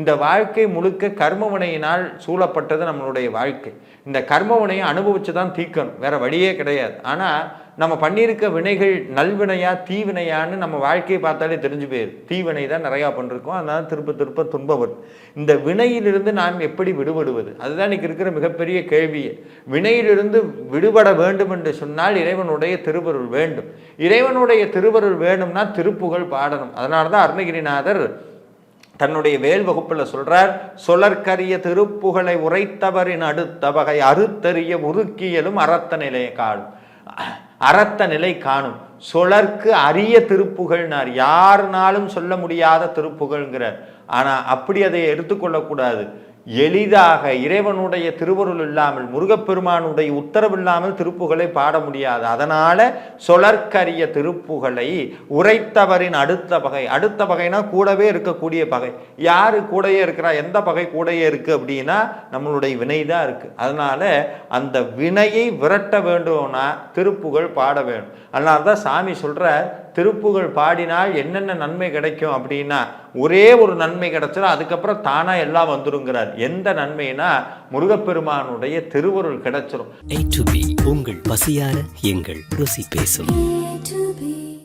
இந்த வாழ்க்கை முழுக்க கர்மவினையினால் சூழப்பட்டது நம்மளுடைய வாழ்க்கை. இந்த கர்மவினையை அனுபவிச்சு தான் தீக்கணும். வேற வழியே கிடையாது. ஆனால் நம்ம பண்ணியிருக்க வினைகள் நல்வினையா தீவினையான்னு நம்ம வாழ்க்கையை பார்த்தாலே தெரிஞ்சு போயிரு. தீவினை தான் நிறையா பண்ணிருக்கோம். அதனால திருப்ப திருப்ப துன்பம் வரும் இந்த வினையிலிருந்து நாம் எப்படி விடுபடுவது? அதுதான் இன்னைக்கு இருக்கிற மிகப்பெரிய கேள்வியே வினையிலிருந்து விடுபட வேண்டும் என்று சொன்னால் இறைவனுடைய திருவருள் வேண்டும். இறைவனுடைய திருவருள் வேணும்னா திருப்புகழ் பாடணும். அதனால தான் அருணகிரிநாதர் தன்னுடைய வேல் வகுப்பில் சொல்றார் சொலற்கரிய திருப்புகளை உரைத்தவரின் அடுத்த வகை அறுத்தறிய உருக்கியலும் அறத்த நிலையை காணும். அறத்த நிலை காணும். சொலர்க்கு அரிய திருப்புகள்னார். யாருனாலும் சொல்ல முடியாத திருப்புகள்ங்கிறார். ஆனால் அப்படி அதை எடுத்துக்கொள்ளக்கூடாது எளிதாக இறைவனுடைய திருவருள் இல்லாமல் முருகப்பெருமானுடைய உத்தரவு இல்லாமல் திருப்புகளை பாட முடியாது. அதனால சொலற்கரிய திருப்புகளை உரைத்தவரின் அடுத்த பகை. அடுத்த பகைனா கூடவே இருக்கக்கூடிய பகை. யாரு கூடயே இருக்கிறா? எந்த பகை கூடயே இருக்கு அப்படின்னா நம்மளுடைய வினை தான் இருக்கு. அதனால அந்த வினையை விரட்ட வேண்டும்னா திருப்புகள் பாட வேண்டும். அதனால தான் சாமி சொல்ற திருப்புகழ் பாடினால் என்னென்ன நன்மை கிடைக்கும் அப்படின்னா ஒரே ஒரு நன்மை கிடைச்சா அதுக்கப்புறம் தானா எல்லாம் வந்துருங்கிறார். எந்த நன்மைனா முருகப்பெருமானுடைய திருவருள் கிடைச்சிரும். B உங்கள் பசியார எங்கள் ருசி பேசும்.